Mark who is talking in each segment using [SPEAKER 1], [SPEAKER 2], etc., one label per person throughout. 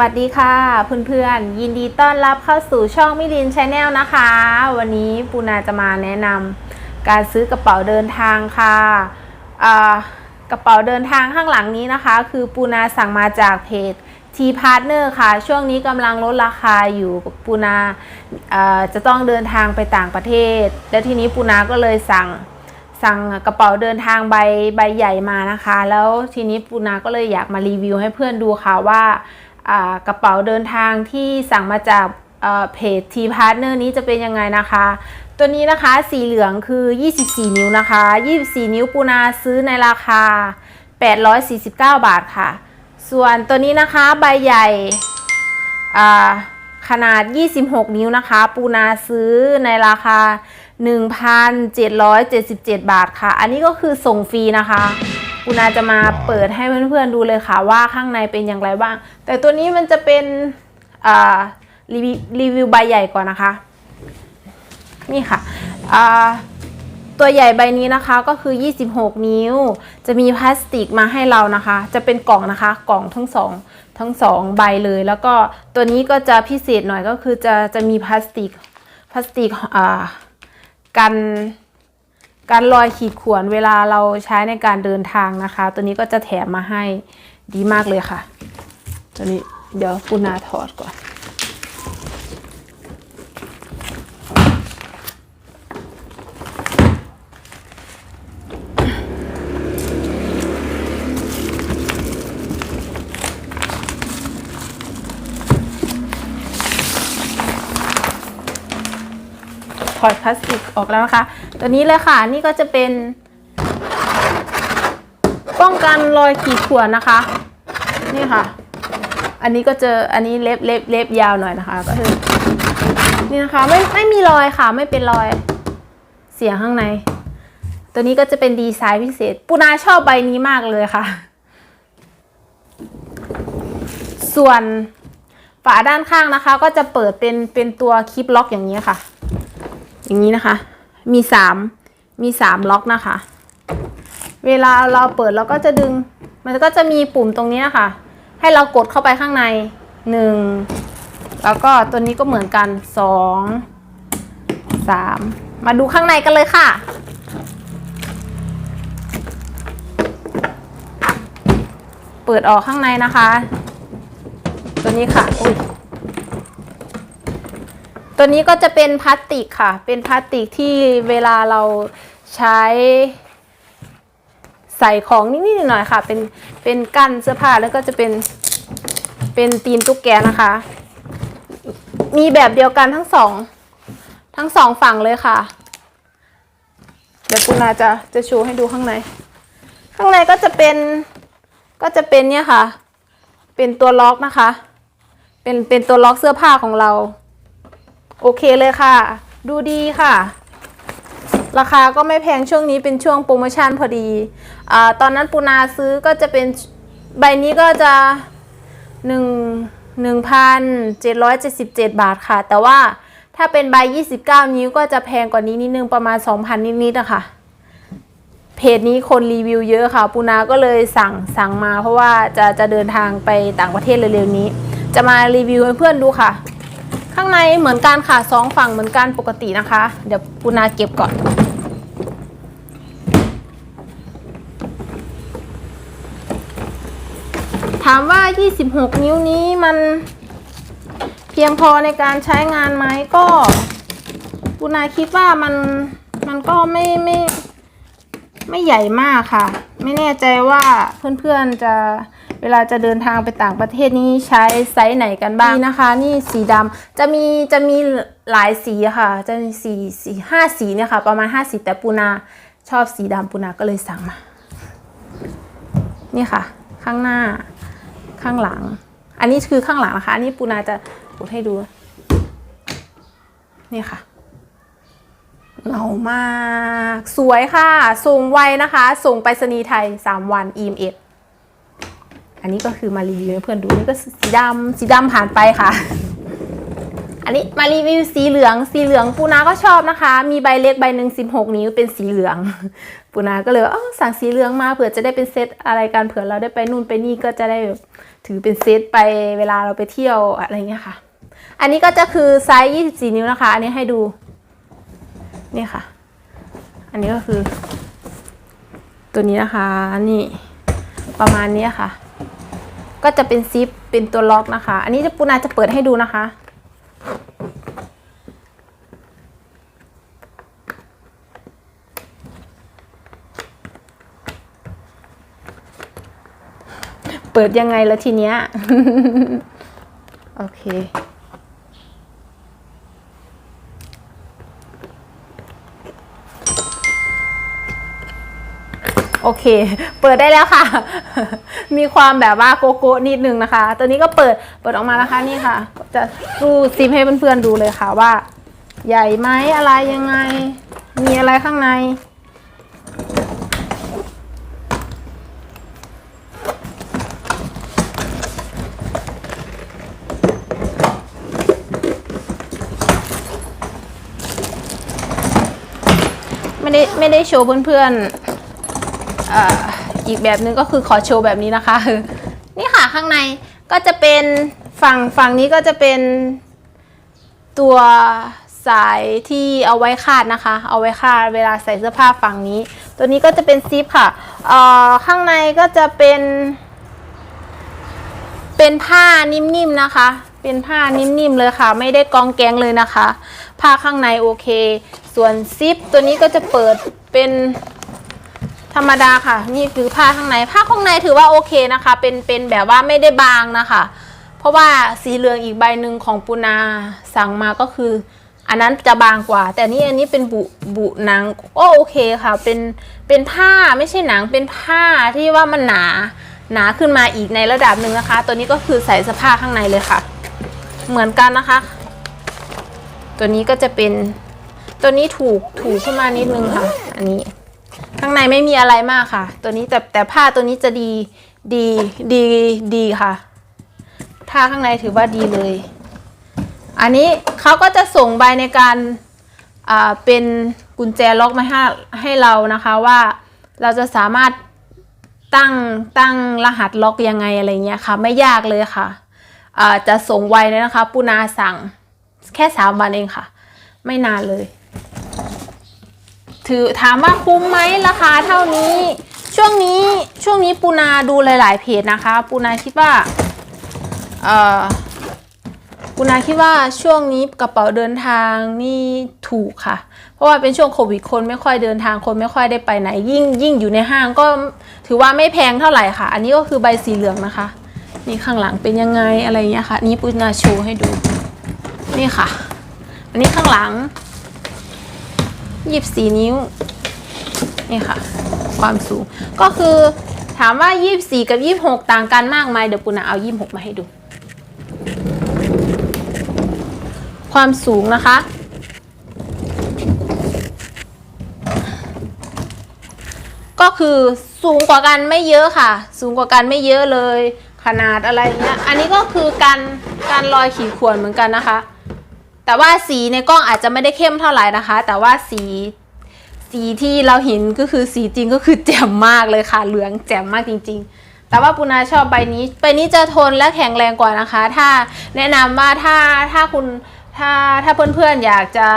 [SPEAKER 1] วัสดีค่ะเพื่อนๆยินดีต้อนรับเข้าสู่ช่องมิลินชาแนลนะคะ วันนี้ปูนาจะมาแนะนำการซื้อกระเป๋าเดินทางค่ะกระเป๋าเดินทางข้างหลังนี้นะคะ คือปูนาสั่งมาจากเพจ T Partner ค่ะ ช่วงนี้กำลังลดราคาอยู่ปูนาจะต้องเดินทางไปต่างประเทศ แล้วทีนี้ปูนาก็เลยสั่งสั่งกระเป๋าเดินทางใบใบใหญ่มานะคะ แล้วทีนี้ปูนาก็เลยอยากมารีวิวให้เพื่อนดูค่ะว่า กระเป๋าเดินทางที่สั่งมาจากเอ่อเพจ T Partner นี้จะเป็นยังไงนะคะ ตัวนี้นะคะสีเหลืองคือ 24 นิ้วนะคะ 24 นิ้วปูนาซื้อในราคา 849 บาทค่ะ ส่วนตัวนี้นะคะใบใหญ่ขนาด 26 นิ้วนะคะ ปูนาซื้อในราคา 1,777 บาทค่ะ อันนี้ก็คือส่งฟรีนะคะ ปูนาจะมาเปิดให้เพื่อนๆดูเลยค่ะว่าข้างในเป็นอย่างไรบ้าง แต่ตัวนี้มันจะเป็นรีวิวรีวิวใบใหญ่ก่อนนะคะ นี่ค่ะตัวใหญ่ใบนี้นะคะก็คือ 26 นิ้ว จะมีพลาสติกมาให้เรานะคะ จะเป็นกล่องนะคะ กล่องทั้งสองทั้งสองใบเลย แล้วก็ตัวนี้ก็จะพิเศษหน่อยก็คือจะจะมีพลาสติกพลาสติกกัน การรอยขีดข่วนเวลาเราใช้ในการเดินทางนะคะ ตัวนี้ก็จะแถมมาให้ดีมากเลยค่ะ ตัวนี้เดี๋ยวปุนาถอดก่อน ถอดพลาสติกออกแล้วนะคะ ตัวนี้เลยค่ะนี่ก็จะเป็น ป้องกันรอยขีดข่วนนะคะ นี่ค่ะ อันนี้ก็เจออันนี้เล็บเล็บเล็บยาวหน่อยนะคะก็คือนี่นะคะไม่ไม่มีรอยค่ะ ไม่เป็นรอยเสียงข้างใน ตัวนี้ก็จะเป็นดีไซน์พิเศษ ปูนาชอบใบนี้มากเลยค่ะ ส่วนฝาด้านข้างนะคะ ก็จะเปิดเป็นเป็นตัวคลิปล็อกอย่างนี้ค่ะ อย่างนี้นะคะ มีสามมีสามล็อกนะคะ เวลาเราเปิดเราก็จะดึง มันก็จะมีปุ่มตรงนี้ค่ะ ให้เรากดเข้าไปข้างในหนึ่งแล้วก็ตัวนี้ก็เหมือนกันสองสามมาดูข้างในกันเลยค่ะเปิดออกข้างในนะคะ ตัวนี้ค่ะ อุ้ย ตัวนี้ก็จะเป็นพลาสติกค่ะ เป็นพลาสติกที่เวลาเราใช้ใส่ของนิดๆหน่อยๆค่ะ เป็นเป็นกั้นเสื้อผ้าแล้วก็จะเป็นเป็นตีนตุ๊กแกนะคะ มีแบบเดียวกันทั้งสองทั้งสองฝั่งเลยค่ะ เดี๋ยวปุณาจะจะโชว์ให้ดูข้างใน ข้างในก็จะเป็นก็จะเป็นเนี่ยค่ะ เป็นตัวล็อกนะคะ เป็นเป็นตัวล็อกเสื้อผ้าของเรา โอเคเลยค่ะ ดูดีค่ะ ราคาก็ไม่แพงช่วงนี้เป็นช่วงโปรโมชั่นพอดีอตอนนั้นปูนาซื้อก็จะเป็นใบนี้ก็จะหนึ่งหนึ่งพันเจ็ดร้อยเจ็ดสิบเจ็ดบาทค่ะ แต่ว่าถ้าเป็นใบยี่สิบเก้านิ้วก็จะแพงกว่านี้นิดนึงประมาณสองพันนิดๆนะคะเพจนี้คนรีวิวเยอะค่ะ ปูนาก็เลยสั่งสั่งมาเพราะว่าจะจะเดินทางไปต่างประเทศเร็วๆนี้ จะมารีวิวให้เพื่อนดูค่ะ ข้างในเหมือนกันค่ะสองฝั่งเหมือนกันปกตินะคะ เดี๋ยวปูนาเก็บก่อนถามว่า 26 นิ้วนี้มันเพียงพอในการใช้งานไหมก็ปูนาคิดว่ามันมันก็ไม่ไม่ไม่ใหญ่มากค่ะ ไม่แน่ใจว่าเพื่อนๆจะ เวลาจะเดินทางไปต่างประเทศนี้ใช้ไซส์ไหนกันบ้างนี่นะคะ นี่สีดำจะมีจะมีหลายสีค่ะ จะมีสีสีห้าสีเนี่ยค่ะ ประมาณห้าสีแต่ปูนาชอบสีดำปูนาก็เลยสั่งมา นี่ค่ะ ข้างหน้าข้างหลัง อันนี้คือข้างหลังนะคะ อันนี้ปูนาจะกดให้ดู นี่ค่ะเหงามาก สวยค่ะ ส่งไวนะคะ ส่งไปรษณีย์ไทย 3 วัน EMS อันนี้ก็คือมารีวิวให้เพื่อนดูนี่ก็สีดำสีดำผ่านไปค่ะ อันนี้มารีวิวสีเหลืองสีเหลืองปูนาก็ชอบนะคะ มีใบเล็กใบหนึ่งสิบหกนิ้วเป็นสีเหลือง ปูนาก็เลยสั่งสีเหลืองมาเผื่อจะได้เป็นเซตอะไรกันเผื่อเราได้ไปนู่นไปนี่ก็จะได้ถือเป็นเซตไปเวลาเราไปเที่ยวอะไรเงี้ยค่ะ อันนี้ก็จะคือไซส์24นิ้วนะคะ อันนี้ให้ดูนี่ค่ะ อันนี้ก็คือ ตัวนี้นะคะนี่ประมาณนี้ค่ะ ก็จะเป็นซิปเป็นตัวล็อกนะคะ อันนี้จะปูนาจะเปิดให้ดูนะคะ เปิดยังไงแล้วทีเนี้ย โอเค โอเค เปิดได้แล้วค่ะ มีความแบบว่าโกโก้นิดนึงนะคะ ตัวนี้ก็เปิดเปิดออกมานะคะนี่ค่ะ จะดูซิมให้เพื่อนๆดูเลยค่ะว่า ใหญ่ไหมอะไรยังไง มีอะไรข้างใน ไม่ได้ไม่ได้โชว์เพื่อนๆ อีกแบบนึงก็คือขอโชว์แบบนี้นะคะ นี่ค่ะข้างในก็จะเป็นฝั่งฝั่งนี้ก็จะเป็นตัวสายที่เอาไว้คาดนะคะ เอาไว้คาดเวลาใส่เสื้อผ้าฝั่งนี้ ตัวนี้ก็จะเป็นซิปค่ะข้างในก็จะเป็น เป็นผ้านิ่มๆนะคะ เป็นผ้านิ่มๆเลยค่ะ ไม่ได้กองแกงเลยนะคะ ผ้าข้างในโอเค ส่วนซิปตัวนี้ก็จะเปิดเป็น ธรรมดาค่ะ นี่คือผ้าข้างใน ผ้าข้างในถือว่าโอเคนะคะ เป็นเป็นแบบว่าไม่ได้บางนะคะ เพราะว่าสีเหลืองอีกใบหนึ่งของปูนาสั่งมาก็คือ อันนั้นจะบางกว่า แต่นี่อันนี้เป็นบุบุหนังก็โอเคค่ะ เป็นเป็นผ้าไม่ใช่หนังเป็นผ้าที่ว่ามันหนาหนาขึ้นมาอีกในระดับหนึ่งนะคะ ตัวนี้ก็คือใส่เสภาข้างในเลยค่ะ เหมือนกันนะคะ ตัวนี้ก็จะเป็นตัวนี้ถูกถูกขึ้นมานิดนึงค่ะ อันนี้ ข้างในไม่มีอะไรมากค่ะ ตัวนี้แต่แต่ผ้าตัวนี้จะดีดีดีดีค่ะผ้าข้างในถือว่าดีเลย อันนี้เขาก็จะส่งใบในการเป็นกุญแจล็อกมาให้ให้เรานะคะว่าเราจะสามารถตั้งตั้งรหัสล็อกยังไงอะไรเงี้ยค่ะ ไม่ยากเลยค่ะจะส่งไวเลยนะคะ ปูนาสั่งแค่สามวันเองค่ะ ไม่นานเลย ถือถามว่าคุ้มไหมราคาเท่านี้ ช่วงนี้ช่วงนี้ปูนาดูหลาย ๆ เพจนะคะ ปูนาคิดว่าเอ่อปูนาคิดว่าช่วงนี้กระเป๋าเดินทางนี่ถูกค่ะ เพราะว่าเป็นช่วงโควิดคนไม่ค่อยเดินทางคนไม่ค่อยได้ไปไหน ยิ่งยิ่งอยู่ในห้างก็ถือว่าไม่แพงเท่าไหร่ค่ะ อันนี้ก็คือใบสีเหลืองนะคะ นี่ข้างหลังเป็นยังไงอะไรเงี้ยค่ะ นี่ปูนาโชว์ให้ดู นี่ค่ะ อันนี้ข้างหลัง ยี่สี่นิ้ว นี่ค่ะ ความสูง ก็คือถามว่ายี่สี่กับยี่หกต่างกันมากไหมเดี๋ยวปุณาเอายี่หกมาให้ดู ความสูงนะคะ ก็คือสูงกว่ากันไม่เยอะค่ะ สูงกว่ากันไม่เยอะเลย ขนาดอะไรเงี้ย อันนี้ก็คือการการรอยขีดข่วนเหมือนกันนะคะ แต่ว่าสีในกล้องอาจจะไม่ได้เข้มเท่าไหร่นะคะ แต่ว่าสีสีที่เราเห็นก็คือสีจริงก็คือแจ่มมากเลยค่ะ เหลืองแจ่มมากจริง ๆ แต่ว่าปุนาชอบใบนี้ใบนี้จะทนและแข็งแรงกว่านะคะ ถ้าแนะนำว่าถ้าถ้าคุณถ้าถ้าเพื่อนๆอยากจะ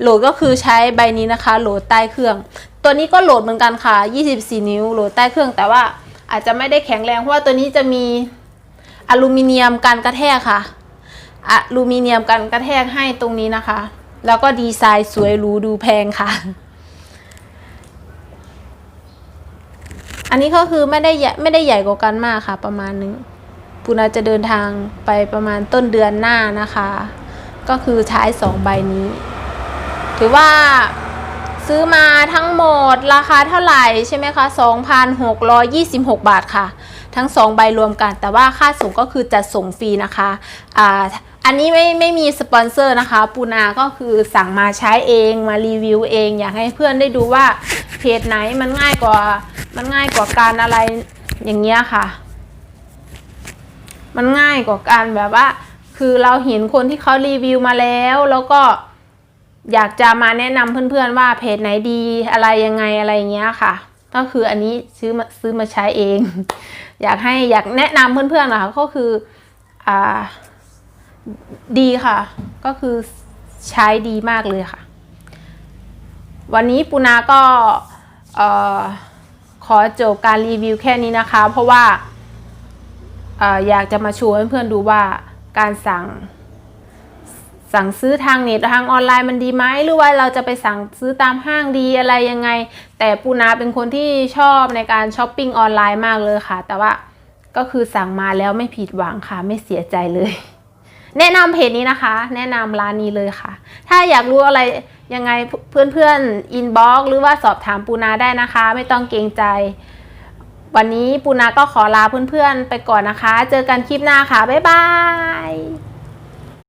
[SPEAKER 1] โหลดก็คือใช้ใบนี้นะคะ โหลดใต้เครื่อง ตัวนี้ก็โหลดเหมือนกันค่ะ 24 นิ้วโหลดใต้เครื่อง แต่ว่าอาจจะไม่ได้แข็งแรงเพราะว่าตัวนี้จะมีอลูมิเนียมกันกระแทกค่ะ อลูมิเนียมกันกระแทกให้ตรงนี้นะคะ แล้วก็ดีไซน์สวยหรูดูแพงค่ะ อันนี้ก็คือไม่ได้ใหญ่ไม่ได้ใหญ่กว่ากันมากค่ะ ประมาณนึงปูนาจะเดินทางไปประมาณต้นเดือนหน้านะคะ ก็คือใช้สองใบนี้ ถือว่าซื้อมาทั้งหมดราคาเท่าไหร่ใช่ไหมคะ 2,626 บาทค่ะ ทั้ง 2 ใบรวมกัน แต่ว่าค่าส่งก็คือจะส่งฟรีนะคะอ่าอันนี้ไม่ไม่มีสปอนเซอร์นะคะ ปูนาก็คือสั่งมาใช้เองมารีวิวเอง อยากให้เพื่อนได้ดูว่าเพจไหนมันง่ายกว่า มันง่ายกว่าการอะไรอย่างเงี้ยค่ะ มันง่ายกว่าการแบบว่า คือเราเห็นคนที่เขารีวิวมาแล้ว แล้วก็อยากจะมาแนะนำเพื่อนๆว่าเพจไหนดีอะไรยังไงอะไรเงี้ยค่ะ ก็คืออันนี้ซื้อมาซื้อมาใช้เอง อยากให้อยากแนะนำเพื่อนๆนะคะก็คืออ่าดีค่ะ ก็คือใช้ดีมากเลยค่ะ วันนี้ปูนาก็เอ่อขอจบการรีวิวแค่นี้นะคะ เพราะว่าอ่ออยากจะมาชวนเพื่อนๆดูว่าการสั่ง สั่งซื้อทางเน็ตทางออนไลน์มันดีไหมหรือว่าเราจะไปสั่งซื้อตามห้างดีอะไรยังไง แต่ปูนาเป็นคนที่ชอบในการช้อปปิ้งออนไลน์มากเลยค่ะ แต่ว่าก็คือสั่งมาแล้วไม่ผิดหวังค่ะ ไม่เสียใจเลย แนะนำเพจนี้นะคะ แนะนำร้านนี้เลยค่ะ ถ้าอยากรู้อะไรยังไงเพื่อนๆอินบ็อกหรือว่าสอบถามปูนาได้นะคะ ไม่ต้องเกรงใจ วันนี้ปูนาก็ขอลาเพื่อนๆไปก่อนนะคะ เจอกันคลิปหน้าค่ะ บ๊ายบาย